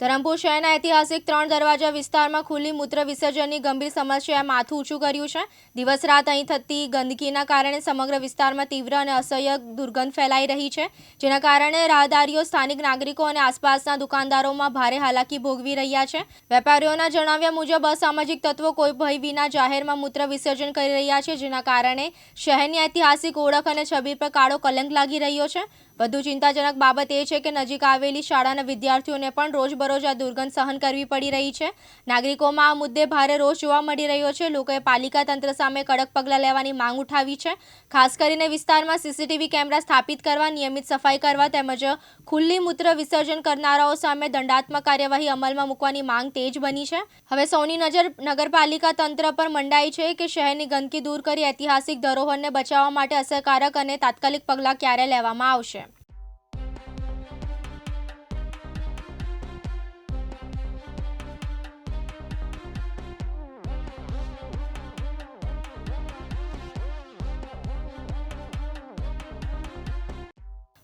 ધરમપુર શહેરના ઐતિહાસિક ત્રણ દરવાજા વિસ્તારમાં ખુલ્લી મૂત્ર વિસર્જનની ગંભીર સમસ્યાએ માથું ઊંચું કર્યું છે. દિવસ રાત અહીં થતી ગંદકીના કારણે સમગ્ર વિસ્તારમાં તીવ્ર અને અસહ્ય દુર્ગંધ ફેલાઈ રહી છે, જેના કારણે રાહદારીઓ, સ્થાનિક નાગરિકો અને આસપાસના દુકાનદારોમાં ભારે હાલાકી ભોગવી રહ્યા છે. વેપારીઓના જણાવ્યા મુજબ, અસામાજિક તત્વો કોઈ ભય વિના જાહેરમાં મૂત્ર વિસર્જન કરી રહ્યા છે, જેના કારણે શહેરની ઐતિહાસિક ઓળખ અને છબી પર કાળો કલંક લાગી રહ્યો છે. વધુ ચિંતાજનક બાબત એ છે કે નજીક આવેલી શાળાના વિદ્યાર્થીઓને પણ રોજબરોજ આ દુર્ગંધ સહન કરવી પડી રહી છે. નાગરિકોમાં આ મુદ્દે ભારે રોષ જોવા મળી રહ્યો છે. લોકોએ પાલિકા તંત્ર સામે કડક પગલાં લેવાની માંગ ઉઠાવી છે. ખાસ કરીને વિસ્તારમાં સીસીટીવી કેમેરા સ્થાપિત કરવા, નિયમિત સફાઈ કરવા તેમજ ખુલ્લી મૂત્ર વિસર્જન કરનારાઓ સામે દંડાત્મક કાર્યવાહી અમલમાં મૂકવાની માંગ તેજ બની છે. હવે સૌની નજર, નગરપાલિકા તંત્ર પર મંડાઈ છે કે શહેરની ગંદકી દૂર કરી ઐતિહાસિક ધરોહરને બચાવવા માટે અસરકારક અને તાત્કાલિક પગલાં ક્યારે લેવામાં આવશે.